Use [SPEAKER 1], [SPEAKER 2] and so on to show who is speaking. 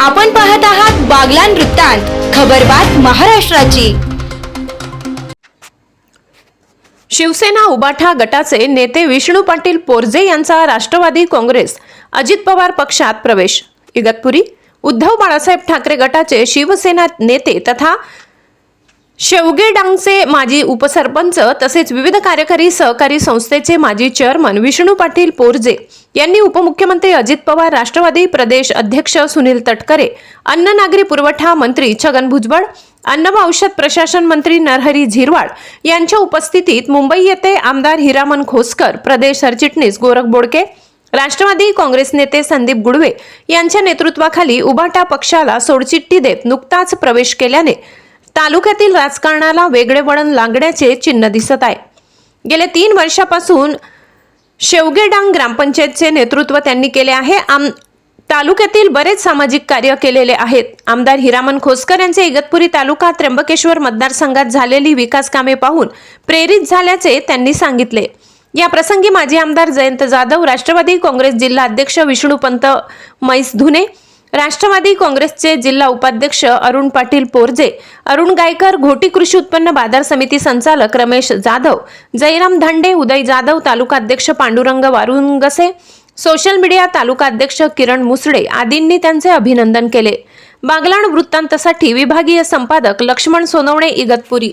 [SPEAKER 1] आपण पाहत आहात बागलान वृत्तांत खबरबात महाराष्ट्राची.
[SPEAKER 2] शिवसेना उबाठा गटाचे नेते विष्णू पाटील पोरजे यांचा राष्ट्रवादी काँग्रेस अजित पवार पक्षात प्रवेश. इगतपुरी उद्धव बाळासाहेब ठाकरे गटाचे शिवसेना नेते तथा शेवगेडांगचे माजी उपसरपंच तसेच विविध कार्यकारी सहकारी संस्थेचे माजी चेअरमन विष्णू पाटील पोरजे यांनी उपमुख्यमंत्री अजित पवार राष्ट्रवादी प्रदेश अध्यक्ष सुनील तटकरे अन्न नागरी पुरवठा मंत्री छगन भुजबळ अन्न व औषध प्रशासन मंत्री नरहरी झिरवाळ यांच्या उपस्थितीत मुंबई येथे आमदार हिरामन खोसकर प्रदेश सरचिटणीस गोरख बोडके राष्ट्रवादी काँग्रेस नेते संदीप गुडवे यांच्या नेतृत्वाखाली उभाटा पक्षाला सोडचिठ्ठी देत नुकताच प्रवेश केल्याने तालुक्यातील राजकारणाला वेगळे वळण लागण्याचे चिन्ह दिसत आहे. गेल्या तीन वर्षापासून शेवगेडांग ग्रामपंचायतचे नेतृत्व त्यांनी केले आहे. आम तालुक्यातील बरेच सामाजिक कार्य केलेले आहेत. आमदार हिरामन खोसकर यांचे इगतपुरी तालुका त्र्यंबकेश्वर मतदारसंघात झालेली विकास कामे पाहून प्रेरित झाल्याचे त्यांनी सांगितले. या प्रसंगी माजी आमदार जयंत जाधव राष्ट्रवादी काँग्रेस जिल्हा अध्यक्ष विष्णुपंत मैस धुने राष्ट्रवादी काँग्रेसचे जिल्हा उपाध्यक्ष अरुण पाटील पोरजे अरुण गायकर घोटी कृषी उत्पन्न बाजार समिती संचालक रमेश जाधव जयराम धंडे उदय जाधव तालुका अध्यक्ष पांडुरंग वारुंगसे सोशल मीडिया तालुका अध्यक्ष किरण मुसडे आदींनी त्यांचे अभिनंदन केले. बागलाण वृत्तांतसाठी विभागीय संपादक लक्ष्मण सोनवणे इगतपुरी.